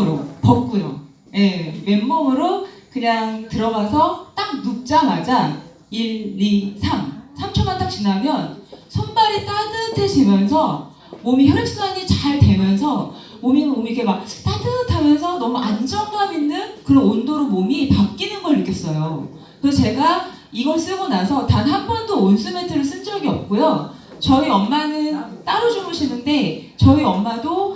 맨몸으로 벗고요. 예, 맨몸으로 그냥 들어가서 딱 눕자마자 1, 2, 3. 3초만 딱 지나면 손발이 따뜻해지면서 몸이 혈액순환이 잘 되면서 몸이 몸이 이렇게 막 따뜻하면서 너무 안정감 있는 그런 온도로 몸이 바뀌는 걸 느꼈어요. 그래서 제가 이걸 쓰고 나서 단 한 번도 온수매트를 쓴 적이 없고요. 저희 엄마는 따로 주무시는데 저희 엄마도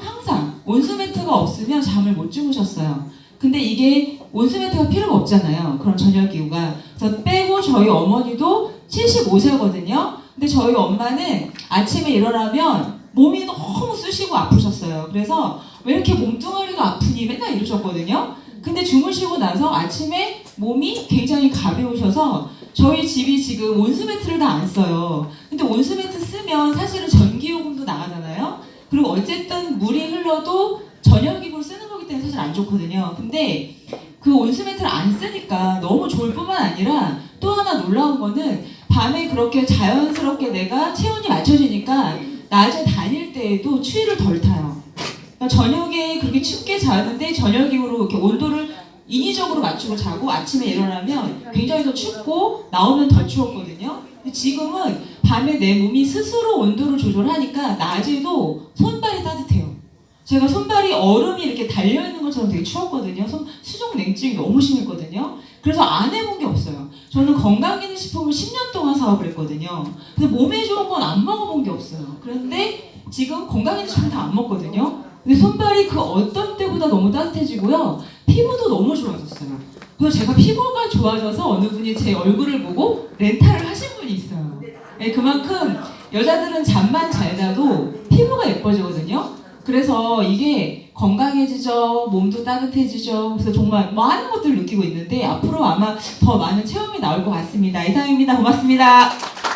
없으면 잠을 못 주무셨어요. 근데 이게 온수매트가 필요가 없잖아요. 그런 전열 기구가. 그래서 빼고 저희 어머니도 75세거든요. 근데 저희 엄마는 아침에 일어나면 몸이 너무 쑤시고 아프셨어요. 그래서 왜 이렇게 몸뚱아리가 아프니 맨날 이러셨거든요. 근데 주무시고 나서 아침에 몸이 굉장히 가벼우셔서 저희 집이 지금 온수매트를 다 안 써요. 근데 온수매트 쓰면 사실은 전기요금도 나가잖아요. 그리고 어쨌든 물이 흘러도 전열기구를 쓰는 거기 때문에 사실 안 좋거든요. 근데 그 온수매트를 안 쓰니까 너무 좋을 뿐만 아니라 또 하나 놀라운 거는 밤에 그렇게 자연스럽게 내가 체온이 맞춰지니까 낮에 다닐 때에도 추위를 덜 타요. 그러니까 저녁에 그렇게 춥게 자는데 저녁이후로 이렇게 온도를 인위적으로 맞추고 자고 아침에 일어나면 굉장히 더 춥고 나오면 더 추웠거든요. 근데 지금은 밤에 내 몸이 스스로 온도를 조절하니까 낮에도 손발이 따뜻해요. 제가 손발이 얼음이 이렇게 달려 있는 것처럼 되게 추웠거든요. 손, 수족 냉증이 너무 심했거든요. 그래서 안 해본 게 없어요. 저는 건강기능식품을 10년 동안 사업을 했거든요. 근데 몸에 좋은 건 안 먹어본 게 없어요. 그런데 지금 건강기능식품 다 안 먹거든요. 근데 손발이 그 어떤 때보다 너무 따뜻해지고요. 피부도 너무 좋아졌어요. 그래서 제가 피부가 좋아져서 어느 분이 제 얼굴을 보고 렌탈을 하신 분이 있어요. 네, 그만큼 여자들은 잠만 잘 자도 피부가 예뻐지거든요. 그래서 이게 건강해지죠, 몸도 따뜻해지죠. 그래서 정말 많은 것들을 느끼고 있는데 앞으로 아마 더 많은 체험이 나올 것 같습니다. 이상입니다. 고맙습니다.